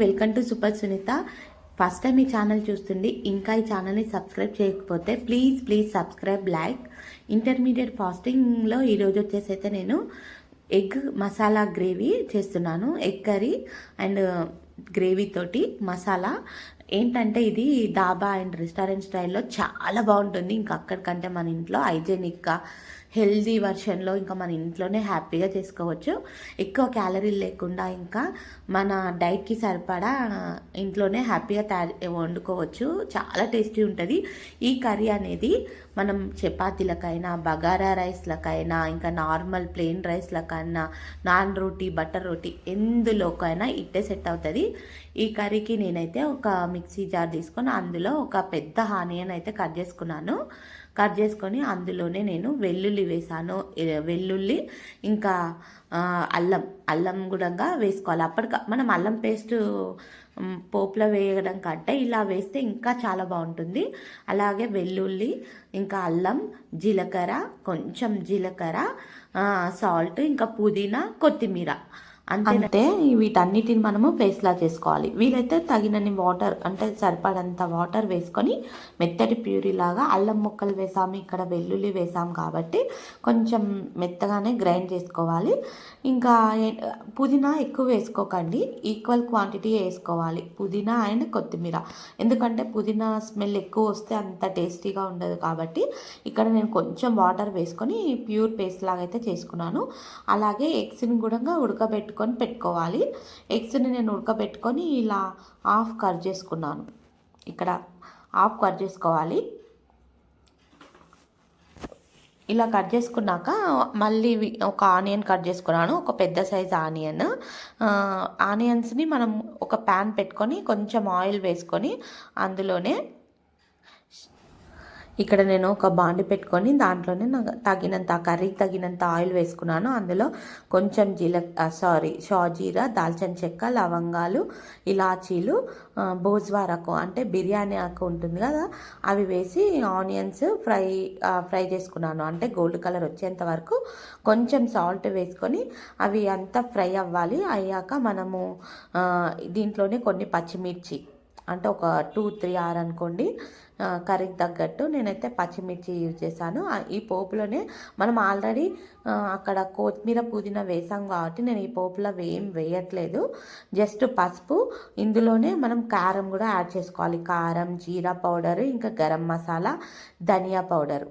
Welcome to super Sunitha. First time ఈ channel చూస్తుంది ఇంకా ఈ ఛానల్ని సబ్స్క్రైబ్ చేయకపోతే please please subscribe like. Intermediate ఫాస్టింగ్లో ఈరోజు వచ్చేసి అయితే నేను ఎగ్ మసాలా గ్రేవీ చేస్తున్నాను. ఎగ్ కర్రీ అండ్ గ్రేవీ తోటి మసాలా. ఏంటంటే ఇది దాబా అండ్ రెస్టారెంట్ స్టైల్లో చాలా బాగుంటుంది. ఇంకా అక్కడికంటే మన ఇంట్లో హైజెనిక్గా హెల్దీ వర్షన్లో ఇంకా మన ఇంట్లోనే హ్యాపీగా చేసుకోవచ్చు. ఎక్కువ క్యాలరీలు లేకుండా ఇంకా మన డైట్కి సరిపడా ఇంట్లోనే హ్యాపీగా తయారు వండుకోవచ్చు. చాలా టేస్టీ ఉంటుంది. ఈ కర్రీ అనేది మనం చపాతీలకైనా బగారా రైస్లకైనా ఇంకా నార్మల్ ప్లెయిన్ రైస్లకైనా నాన్ రోటీ బటర్ రోటీ ఎందులోకైనా ఇట్టే సెట్ అవుతుంది. ఈ కర్రీకి నేనైతే ఒక మిక్సీ జార్ తీసుకొని అందులో ఒక పెద్ద ఆనియన్ అయితే కట్ చేసుకున్నాను. కట్ చేసుకొని అందులోనే నేను వెల్లుల్లి వేసాను. వెల్లుల్లి ఇంకా అల్లం అల్లం కూడా వేసుకోవాలి. అప్పటిక మనం అల్లం పేస్ట్ పోపులో వేయడం కంటే ఇలా వేస్తే ఇంకా చాలా బాగుంటుంది. అలాగే వెల్లుల్లి ఇంకా అల్లం జీలకర్ర కొంచెం జీలకర్ర సాల్ట్ ఇంకా పుదీనా కొత్తిమీర. అంతే వీటన్నిటిని మనము పేస్ట్లా చేసుకోవాలి. వీలైతే తగినన్ని వాటర్ అంటే సరిపడంత వాటర్ వేసుకొని మెత్తటి ప్యూరీలాగా అల్లం ముక్కలు వేసాము ఇక్కడ వెల్లుల్లి వేసాము కాబట్టి కొంచెం మెత్తగానే గ్రైండ్ చేసుకోవాలి. ఇంకా పుదీనా ఎక్కువ వేసుకోకండి ఈక్వల్ క్వాంటిటీ వేసుకోవాలి. పుదీనా అండ్ కొత్తిమీర. ఎందుకంటే పుదీనా స్మెల్ ఎక్కువ వస్తే అంత టేస్టీగా ఉండదు కాబట్టి ఇక్కడ నేను కొంచెం వాటర్ వేసుకొని ప్యూర్ పేస్ట్ లాగా అయితే చేసుకున్నాను. అలాగే ఎగ్స్ని కూడా ఉడకబెట్టుకొని పెట్టుకోవాలి. ఎగ్స్ని నేను ఉడకబెట్టుకొని ఇలా హాఫ్ కట్ చేసుకున్నాను. ఇక్కడ హాఫ్ కట్ చేసుకోవాలి. ఇలా కట్ చేసుకున్నాక మళ్ళీ ఒక ఆనియన్ కట్ చేసుకున్నాను. ఒక పెద్ద సైజ్ ఆనియన్. ఆనియన్స్ని మనం ఒక ప్యాన్ పెట్టుకొని కొంచెం ఆయిల్ వేసుకొని అందులోనే ఇక్కడ నేను ఒక బాండి పెట్టుకొని దాంట్లోనే నాకు తగినంత కర్రీకి తగినంత ఆయిల్ వేసుకున్నాను. అందులో కొంచెం జీల సారీ షాజీరా దాల్చిన చెక్క లవంగాలు ఇలాచీలు ఆ, బోజ్వారకు అంటే బిర్యానీ ఆకు ఉంటుంది కదా అవి వేసి ఆనియన్స్ ఫ్రై ఫ్రై చేసుకున్నాను. అంటే గోల్డ్ కలర్ వచ్చేంత వరకు కొంచెం సాల్ట్ వేసుకొని అవి అంతా ఫ్రై అవ్వాలి. అయ్యాక మనము దీంట్లోనే కొన్ని పచ్చిమిర్చి అంటే ఒక టూ త్రీ ఆర్ అనుకోండి కర్రీకి తగ్గట్టు నేనైతే పచ్చిమిర్చి యూజ్ చేశాను. ఈ పోపులోనే మనం ఆల్రెడీ అక్కడ కొత్తిమీర పుదీనా వేసాం కాబట్టి నేను ఈ పోపులో ఏం వేయట్లేదు. జస్ట్ పసుపు ఇందులోనే మనం కారం కూడా యాడ్ చేసుకోవాలి. కారం జీరా పౌడరు ఇంకా గరం మసాలా ధనియా పౌడర్.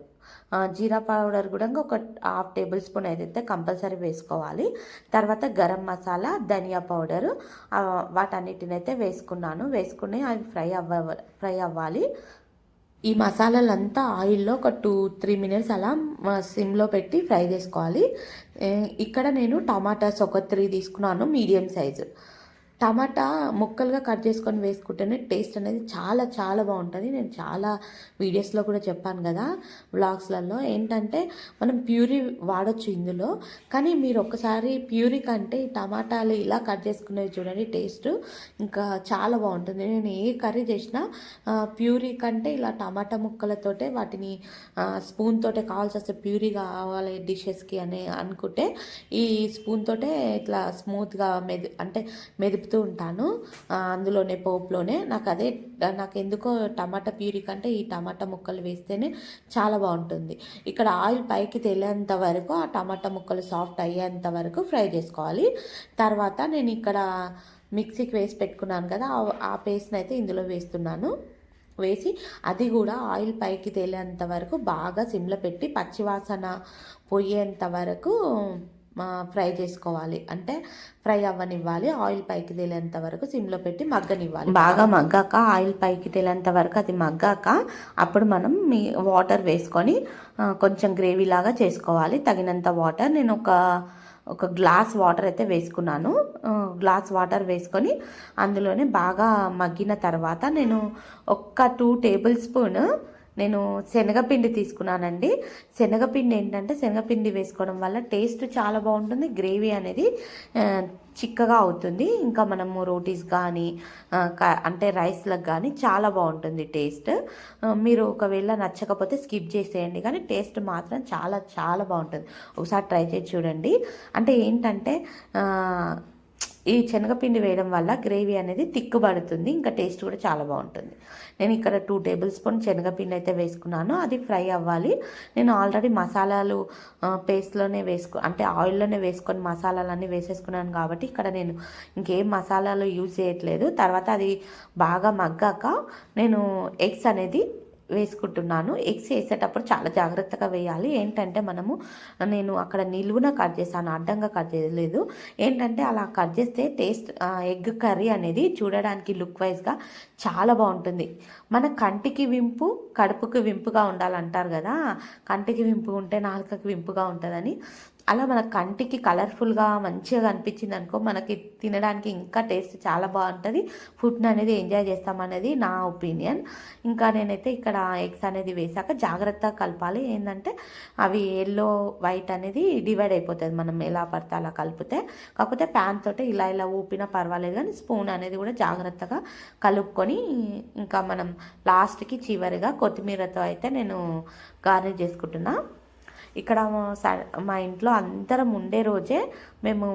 జీరా పౌడర్ కూడా ఒక హాఫ్ టేబుల్ స్పూన్ అయితే కంపల్సరీ వేసుకోవాలి. తర్వాత గరం మసాలా ధనియా పౌడరు వాటన్నిటినైతే వాటన్నిటిని అయితే వేసుకున్నాను. వేసుకుని అవి ఫ్రై అవ్వ ఫ్రై అవ్వాలి. ఈ మసాలాలంతా ఆయిల్లో ఒక టూ త్రీ మినిట్స్ అలా సిమ్లో పెట్టి ఫ్రై చేసుకోవాలి. ఇక్కడ నేను టమాటాస్ ఒక త్రీ తీసుకున్నాను మీడియం సైజు. టమాటా ముక్కలుగా కట్ చేసుకొని వేసుకుంటేనే టేస్ట్ అనేది చాలా చాలా బాగుంటుంది. నేను చాలా వీడియోస్లో కూడా చెప్పాను కదా వ్లాగ్స్లలో ఏంటంటే మనం ప్యూరీ వాడచ్చు ఇందులో కానీ మీరు ఒక్కసారి ప్యూరీ కంటే ఈ టమాటాలు ఇలా కట్ చేసుకునేవి చూడండి టేస్ట్ ఇంకా చాలా బాగుంటుంది. నేను ఏ కర్రీ చేసినా ప్యూరీ కంటే ఇలా టమాటా ముక్కలతోటే వాటిని ఆ, స్పూన్ తోటే కావాల్సి వస్తే ప్యూరీ కావాలి డిషెస్కి అని అనుకుంటే ఈ స్పూన్ తోటే ఇట్లా స్మూత్గా మెదు అంటే పెడుతూ ఉంటాను. అందులోనే పోపులోనే. నాకు అదే నాకు ఎందుకో టమాటా ప్యూరీ కంటే ఈ టమాటా ముక్కలు వేస్తేనే చాలా బాగుంటుంది. ఇక్కడ ఆయిల్ పైకి తేలేంత వరకు ఆ టమాటా ముక్కలు సాఫ్ట్ అయ్యేంత వరకు ఫ్రై చేసుకోవాలి. తర్వాత నేను ఇక్కడ మిక్సీకి వేసి పెట్టుకున్నాను కదా ఆ- పేస్ట్ని అయితే ఇందులో వేస్తున్నాను. వేసి అది కూడా ఆయిల్ పైకి తేలేంత వరకు బాగా సిమ్లో పెట్టి పచ్చివాసన పోయేంత వరకు ఫ్రై చేసుకోవాలి. అంటే ఫ్రై అవ్వనివ్వాలి. ఆయిల్ పైకి తేలేంత వరకు సిమ్లో పెట్టి మగ్గనివ్వాలి. బాగా మగ్గాక ఆయిల్ పైకి తేలేంత వరకు అది మగ్గాక అప్పుడు మనం మీ వాటర్ వేసుకొని కొంచెం గ్రేవీ లాగా చేసుకోవాలి. తగినంత వాటర్. నేను ఒక ఒక గ్లాస్ వాటర్ అయితే వేసుకున్నాను. గ్లాస్ వాటర్ వేసుకొని అందులోనే బాగా మగ్గిన తర్వాత నేను ఒక్క టూ టేబుల్ స్పూన్ నేను శనగపిండి తీసుకున్నానండి. శనగపిండి ఏంటంటే శనగపిండి వేసుకోవడం వల్ల టేస్ట్ చాలా బాగుంటుంది. గ్రేవీ అనేది చిక్కగా అవుతుంది. ఇంకా మనము రోటీస్ కానీ అంటే రైస్లకు కానీ చాలా బాగుంటుంది టేస్ట్. మీరు ఒకవేళ నచ్చకపోతే స్కిప్ చేసేయండి. కానీ టేస్ట్ మాత్రం చాలా చాలా బాగుంటుంది. ఒకసారి ట్రై చేసి చూడండి. అంటే ఏంటంటే ఈ శనగపిండి వేయడం వల్ల గ్రేవీ అనేది తిక్కుబడుతుంది ఇంకా టేస్ట్ కూడా చాలా బాగుంటుంది. నేను ఇక్కడ టూ టేబుల్ స్పూన్ శనగపిండి అయితే వేసుకున్నాను. అది ఫ్రై అవ్వాలి. నేను ఆల్రెడీ మసాలాలు పేస్ట్లోనే వేసుకో అంటే ఆయిల్లోనే వేసుకొని మసాలాలన్నీ వేసేసుకున్నాను కాబట్టి ఇక్కడ నేను ఇంకేం మసాలాలు యూజ్ చేయట్లేదు. తర్వాత అది బాగా మగ్గాక నేను ఎగ్స్ అనేది వేసుకుంటున్నాను. ఎగ్స్ వేసేటప్పుడు చాలా జాగ్రత్తగా వేయాలి. ఏంటంటే మనము నేను అక్కడ నిలువున కట్ చేశాను అడ్డంగా కట్ చేయలేదు. ఏంటంటే అలా కట్ చేస్తే టేస్ట్ ఎగ్ కర్రీ అనేది చూడడానికి లుక్ వైజ్గా చాలా బాగుంటుంది. మన కంటికి వింపు కడుపుకి వింపుగా ఉండాలంటారు కదా. కంటికి వింపు ఉంటే నాలుకకి వింపుగా ఉంటుందని. అలా మన కంటికి కలర్ఫుల్గా మంచిగా అనిపించింది అనుకో మనకి తినడానికి ఇంకా టేస్ట్ చాలా బాగుంటుంది. ఫుడ్ని అనేది ఎంజాయ్ చేస్తామనేది నా ఒపీనియన్. ఇంకా నేనైతే ఇక్కడ ఎగ్స్ అనేది వేసాక జాగ్రత్తగా కలపాలి. ఏంటంటే అవి ఎల్లో వైట్ అనేది డివైడ్ అయిపోతుంది మనం ఎలా పడితే అలా కలిపితే. కాకపోతే ప్యాన్ తోటి ఇలా ఇలా ఊపినా పర్వాలేదు కానీ స్పూన్ అనేది కూడా జాగ్రత్తగా కలుపుకొని ఇంకా మనం లాస్ట్కి చివరిగా కొత్తిమీరతో అయితే నేను గార్నిష్ చేసుకుంటున్నా. ఇక్కడ మా ఇంట్లో అందరం ఉండే రోజే మేము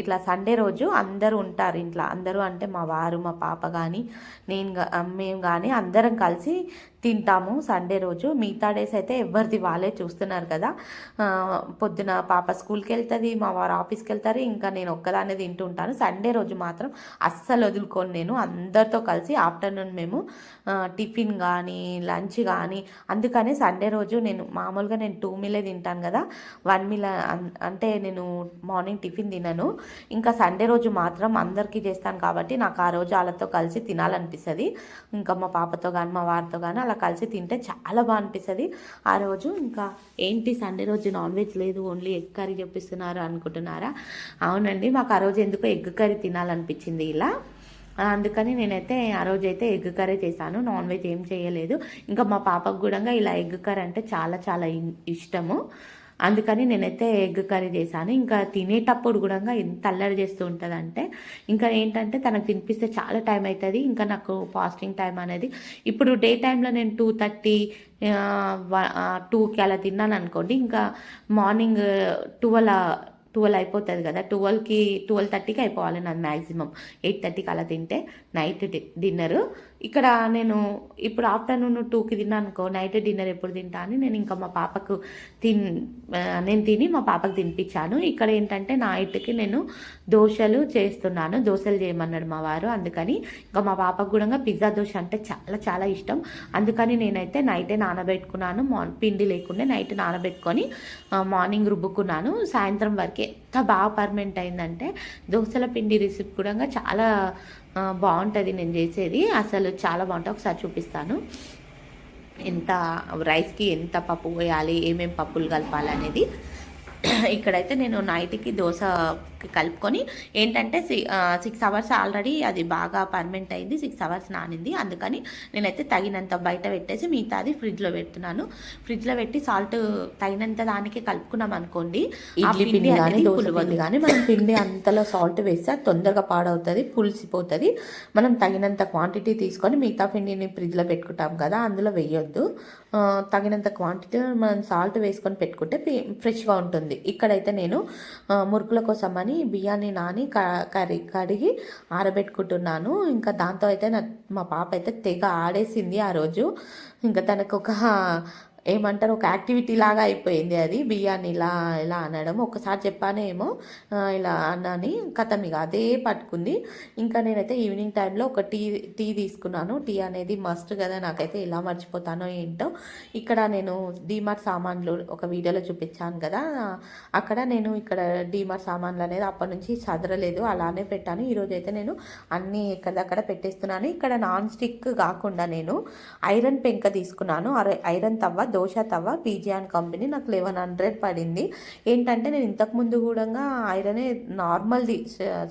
ఇట్లా సండే రోజు అందరూ ఉంటారు ఇంట్లో. అందరూ అంటే మా వారు మా పాప కానీ నేను మేము కానీ అందరం కలిసి తింటాము సండే రోజు. మిగతా డేస్ అయితే ఎవరిది వాళ్ళే చూస్తున్నారు కదా. పొద్దున పాప స్కూల్కి వెళ్తుంది మా వారు ఆఫీస్కి వెళ్తారు ఇంకా నేను ఒక్కదాన్నే తింటుంటాను. సండే రోజు మాత్రం అస్సలు వదులుకొని నేను. అందరితో కలిసి ఆఫ్టర్నూన్ మేము టిఫిన్ కానీ లంచ్ కానీ అందుకనే సండే రోజు నేను మామూలుగా నేను టూ మీలే తింటాను కదా. వన్ మీల్ అంటే నేను మార్నింగ్ టిఫిన్ తినను. ఇంకా సండే రోజు మాత్రం అందరికీ చేస్తాను కాబట్టి నాకు ఆ రోజు వాళ్ళతో కలిసి తినాలనిపిస్తుంది. ఇంకా మా పాపతో కానీ మా వారితో కానీ అలా కలిసి తింటే చాలా బాగా అనిపిస్తుంది ఆ రోజు ఇంకా ఏంటి సండే రోజు నాన్ వెజ్ లేదు ఓన్లీ ఎగ్ కర్రీ చెప్పిస్తున్నారు అనుకుంటున్నారా? అవునండి మాకు ఆ రోజు ఎందుకో ఎగ్ కర్రీ తినాలనిపించింది ఇలా. అందుకని నేనైతే ఆ రోజు అయితే ఎగ్ కర్రీ చేశాను నాన్ వెజ్ ఏం చేయలేదు. ఇంకా మా పాపకు కూడా ఇలా ఎగ్ కర్రీ అంటే చాలా చాలా ఇష్టము. అందుకని నేనైతే ఎగ్ కర్రీ చేశాను. ఇంకా తినేటప్పుడు కూడా ఎంత అల్లరి చేస్తూ ఉంటుందంటే ఇంకా ఏంటంటే తనకు తినిపిస్తే చాలా టైం అవుతుంది ఇంకా నాకు ఫాస్టింగ్ టైం అనేది ఇప్పుడు డే టైంలో నేను టూ థర్టీ టూకి అలా తిన్నాను అనుకోండి ఇంకా మార్నింగ్ ట్వెల్వ్ ట్వెల్వ్ అయిపోతుంది కదా ట్వెల్వ్కి ట్వెల్వ్ థర్టీకి అయిపోవాలి నాది మ్యాక్సిమం ఎయిట్ థర్టీకి అలా తింటే నైట్ డిన్నరు. ఇక్కడ నేను ఇప్పుడు ఆఫ్టర్నూన్ టూకి తిన్నాను అనుకో నైట్ డిన్నర్ ఎప్పుడు తింటా అని నేను ఇంకా మా పాపకు తిన్ నేను తిని మా పాపకు తినిపించాను. ఇక్కడ ఏంటంటే నైట్కి నేను దోశలు చేస్తున్నాను. దోశలు చేయమన్నాడు మా వారు. అందుకని ఇంకా మా పాపకు కూడా పిజ్జా దోశ అంటే చాలా చాలా ఇష్టం. అందుకని నేనైతే నైటే నానబెట్టుకున్నాను. పిండి లేకుండా నైట్ నానబెట్టుకొని మార్నింగ్ రుబ్బుకున్నాను. సాయంత్రం వరకు ఎంత బాగా పర్మనెంట్ అయిందంటే దోశల పిండి రెసిపీ కూడా చాలా బాగుంటుంది నేను చేసేది. అసలు చాలా బాగుంటుంది ఒకసారి చూపిస్తాను. ఎంత రైస్కి ఎంత పప్పు పోయాలి ఏమేమి పప్పులు కలపాలి అనేది ఇక్కడైతే నేను నైట్కి దోశ కలుపుకొని ఏంటంటే సిక్స్ అవర్స్ ఆల్రెడీ అది బాగా పర్మనెంట్ అయింది సిక్స్ అవర్స్ నానింది. అందుకని నేనైతే తగినంత బయట పెట్టేసి మిగతాది ఫ్రిడ్జ్లో పెడుతున్నాను. ఫ్రిడ్జ్లో పెట్టి సాల్ట్ తగినంత దానికి కలుపుకున్నాం అనుకోండి పిండి కానీ కానీ మనం పిండి అంతలో సాల్ట్ వేస్తే తొందరగా పాడవుతుంది పులిసిపోతుంది. మనం తగినంత క్వాంటిటీ తీసుకొని మిగతా పిండిని ఫ్రిడ్జ్లో పెట్టుకుంటాం కదా అందులో వేయొద్దు. తగినంత క్వాంటిటీ మనం సాల్ట్ వేసుకొని పెట్టుకుంటే ఫ్రెష్గా ఉంటుంది. ఇక్కడైతే నేను మురుకుల కోసం అని బియ్యాన్ని నాని కరి కడిగి ఆరబెట్టుకుంటున్నాను. ఇంకా దాంతో అయితే నా మా పాప అయితే తెగ ఆడేసింది ఆ రోజు. ఇంకా తనకు ఒక ఏమంటారు? ఒక యాక్టివిటీ లాగా అయిపోయింది అది. బియ్యాన్ని ఇలా ఇలా అనడం. ఒకసారి చెప్పానేమో ఇలా అన్నాని కథం ఇక అదే పట్టుకుంది. ఇంకా నేనైతే ఈవినింగ్ టైంలో ఒక టీ టీ తీసుకున్నాను. టీ అనేది మస్ట్ కదా నాకైతే ఎలా మర్చిపోతానో ఏంటో. ఇక్కడ నేను డీమార్ట్ సామాన్లు ఒక వీడియోలో చూపించాను కదా. అక్కడ నేను ఇక్కడ డీమార్ట్ సామాన్లు అనేది అప్పటి నుంచి చదరలేదు. అలానే పెట్టాను. ఈరోజు అయితే నేను అన్నీ ఎక్కడక్కడ పెట్టేస్తున్నాను. ఇక్కడ నాన్ స్టిక్ కాకుండా నేను ఐరన్ పెంక తీసుకున్నాను. ఐరన్ తవ్వ దోశ తవ్వ అండ్ కంపెనీ నాకు లెవెన్ హండ్రెడ్ పడింది. ఏంటంటే నేను ఇంతకుముందు కూడా ఐరనే నార్మల్ది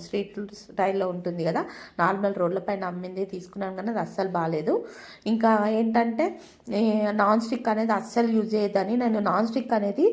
స్ట్రీట్ స్టైల్లో ఉంటుంది కదా నార్మల్ రోడ్ల పైన అమ్మింది తీసుకున్నాను కానీ అది అస్సలు బాగాలేదు ఇంకా ఏంటంటే నాన్ స్టిక్ అనేది అస్సలు యూజ్ చేయొద్దని నేను నాన్ స్టిక్ అనేది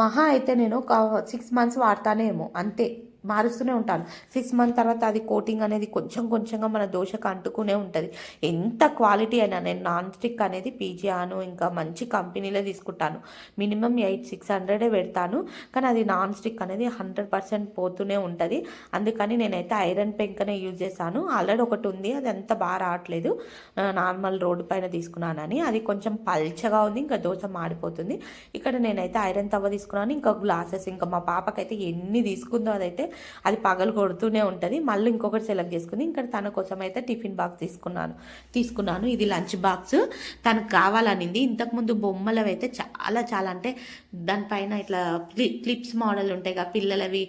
మహా అయితే నేను ఒక సిక్స్ మంత్స్ వాడతానేమో అంతే. మారుస్తూనే ఉంటాను. సిక్స్ మంత్ తర్వాత అది కోటింగ్ అనేది కొంచెం కొంచెంగా మన దోశకు అంటుకునే ఉంటుంది. ఎంత క్వాలిటీ అయినా నేను నాన్ స్టిక్ అనేది పీజియాను ఇంకా మంచి కంపెనీలో తీసుకుంటాను. మినిమం ఎయిట్ సిక్స్ హండ్రెడే పెడతాను. కానీ అది నాన్ స్టిక్ అనేది హండ్రెడ్ పర్సెంట్ పోతూనే ఉంటుంది. అందుకని నేనైతే ఐరన్ పెంకనే యూజ్ చేశాను. ఆల్రెడీ ఒకటి ఉంది. అది అంత బాగా రావట్లేదు. నార్మల్ రోడ్డు పైన తీసుకున్నానని. అది కొంచెం పల్చగా ఉంది. ఇంకా దోశ మాడిపోతుంది. ఇక్కడ నేనైతే ఐరన్ తవ్వ తీసుకున్నాను. ఇంకా గ్లాసెస్ ఇంకా మా పాపకైతే ఎన్ని తీసుకుందో అదైతే అది పగలు కొడుతూనే ఉంటుంది. మళ్ళీ ఇంకొకటి సెలెక్ట్ చేసుకుంది. ఇంకా తన కోసం అయితే టిఫిన్ బాక్స్ తీసుకున్నాను. తీసుకున్నాను. ఇది లంచ్ బాక్స్. తనకు కావాలనింది. ఇంతకుముందు బొమ్మలవి అయితే చాలా చాలా అంటే దానిపైన ఇట్లా క్లి క్లిప్స్ మోడల్ ఉంటాయి కదా పిల్లలవి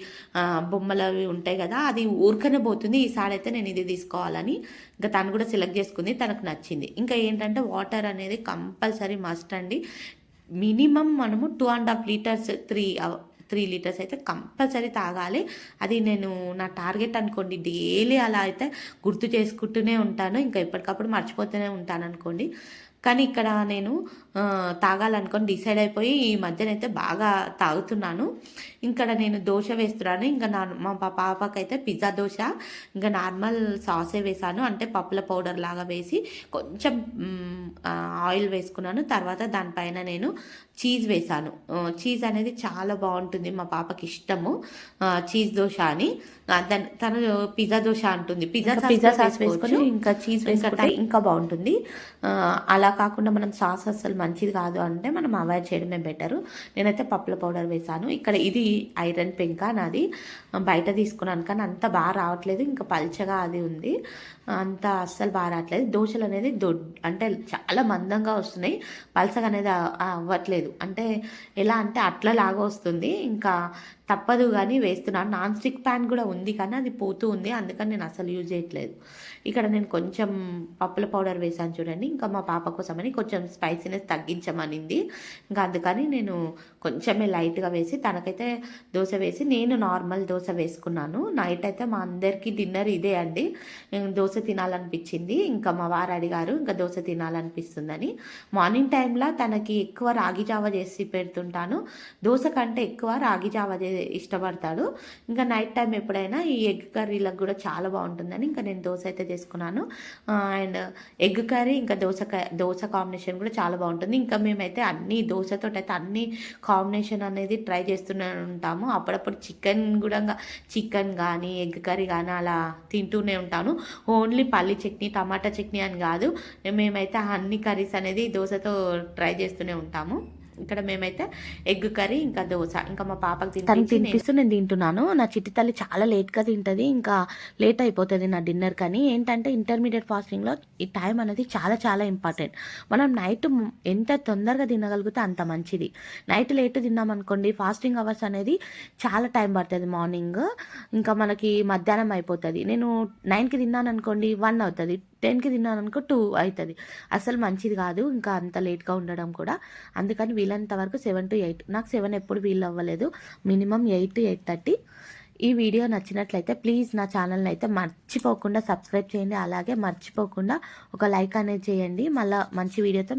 బొమ్మలవి ఉంటాయి కదా అది ఊరికనే పోతుంది. ఈసారి అయితే నేను ఇది తీసుకోవాలని ఇంకా తను కూడా సెలెక్ట్ చేసుకుంది. తనకు నచ్చింది. ఇంకా ఏంటంటే వాటర్ అనేది కంపల్సరీ మస్ట్ అండి. మినిమం మనము two and half litres three three litres అయితే కంపల్సరీ తాగాలి. అది నేను నా టార్గెట్ అనుకోండి. డైలీ అలా అయితే గుర్తు చేసుకుంటూనే ఉంటాను. ఇంకా ఎప్పటికప్పుడు మర్చిపోతూనే ఉంటాను అనుకోండి. కానీ ఇక్కడ నేను తాగాలనుకొని డిసైడ్ అయిపోయి ఈ మధ్యనైతే బాగా తాగుతున్నాను. ఇక్కడ నేను దోశ వేస్తున్నాను. ఇంకా నా మా పా- పాపకైతే పిజ్జా దోశ ఇంకా నార్మల్ సాసే వేసాను. అంటే పప్పుల పౌడర్ లాగా వేసి కొంచెం ఆయిల్ వేసుకున్నాను. తర్వాత దానిపైన నేను చీజ్ వేసాను. చీజ్ అనేది చాలా బాగుంటుంది మా పాపకి ఇష్టము. చీజ్ దోశ అని. తను పిజ్జా దోశ అంటుంది. పిజ్జా పిజ్జా సాస్ వేసుకొని. ఇంకా చీజ్ వేసుకుంటే ఇంకా బాగుంటుంది. అలా కాకుండా మనం సాస్ అసలు మంచిది కాదు అంటే మనం అవాయిడ్ చేయడమే బెటర్ నేనైతే పప్పుల పౌడర్ వేసాను. ఇక్కడ ఇది ఐరన్ పెంక నాది. బయట తీసుకున్నాను కానీ అంత బాగా రావట్లేదు. ఇంకా పల్చగా అది ఉంది. అంత అస్సలు బాగా రావట్లేదు. దోశలు అనేది దొడ్ అంటే చాలా మందంగా వస్తున్నాయి. పల్చగా అనేది అవ్వట్లేదు. అంటే ఎలా అంటే అట్లలాగా వస్తుంది. ఇంకా తప్పదు కానీ వేస్తున్నాను. నాన్ స్టిక్ ప్యాన్ కూడా ఉంది కానీ అది పోతూ ఉంది. అందుకని నేను అసలు యూజ్ చేయట్లేదు. ఇక్కడ నేను కొంచెం పప్పుల పౌడర్ వేసాను చూడండి. ఇంకా మా పాప కోసమని కొంచెం స్పైసీనెస్ తగ్గించమనింది. ఇంకా అందుకని నేను కొంచెమే లైట్గా వేసి తనకైతే దోశ వేసి నేను నార్మల్ దోశ వేసుకున్నాను. నైట్ అయితే మా అందరికీ డిన్నర్ ఇదే అండి. దోశ తినాలనిపించింది. ఇంకా మా వారు అడిగారు ఇంకా దోశ తినాలనిపిస్తుందని. మార్నింగ్ టైంలో తనకి ఎక్కువ రాగి జావ చేసి పెడుతుంటాను. దోశ కంటే ఎక్కువ రాగి జావ చే ఇష్టపడతాడు. ఇంకా నైట్ టైం ఎప్పుడైనా ఈ ఎగ్ కర్రీలకు కూడా చాలా బాగుంటుందని ఇంకా నేను దోశ అయితే చేసుకున్నాను. అండ్ ఎగ్ కర్రీ ఇంకా దోశ దోశ కాంబినేషన్ కూడా చాలా బాగుంటుంది. ఇంకా మేమైతే అన్ని దోశతో అయితే అన్ని కాంబినేషన్ అనేది ట్రై చేస్తూనే ఉంటాము. అప్పుడప్పుడు చికెన్ కూడా చికెన్ కానీ ఎగ్ కర్రీ కానీ అలా తింటూనే ఉంటాను. ఓన్లీ పల్లి చట్నీ టమాటా చట్నీ అని కాదు. మేమైతే అన్ని కర్రీస్ అనేది దోశతో ట్రై చేస్తూనే ఉంటాము. ఇక్కడ మేమైతే ఎగ్ కర్రీ ఇంకా దోశ. ఇంకా మా పాపకి నేను- తినిపిస్తూ నేను తింటున్నాను. నా చిట్టి తల్లి చాలా లేట్గా తింటుంది ఇంకా లేట్ అయిపోతుంది నా డిన్నర్ కానీ. ఏంటంటే ఇంటర్మీడియట్ ఫాస్టింగ్లో ఈ టైం అనేది చాలా చాలా ఇంపార్టెంట్. మనం నైట్ ఎంత తొందరగా తినగలిగితే అంత మంచిది. నైట్ లేట్ తిన్నామనుకోండి ఫాస్టింగ్ అవర్స్ అనేది చాలా టైం పడుతుంది మార్నింగ్. ఇంకా మనకి మధ్యాహ్నం అయిపోతుంది. నేను నైన్కి తిన్నాను అనుకోండి వన్ అవుతుంది. టెన్కి తిన్నాను అనుకో టూ అవుతుంది అసలు మంచిది కాదు ఇంకా అంత లేట్గా ఉండడం కూడా. అందుకని వీలైనంత వరకు సెవెన్ టు ఎయిట్ నాకు సెవెన్ ఎప్పుడు వీలు అవ్వలేదు. Minimum eight to eight thirty. ఈ వీడియో నచ్చినట్లయితే ప్లీజ్ నా ఛానల్ని అయితే మర్చిపోకుండా సబ్స్క్రైబ్ చేయండి. అలాగే మర్చిపోకుండా ఒక లైక్ అనేది చేయండి. మళ్ళీ మంచి వీడియోతో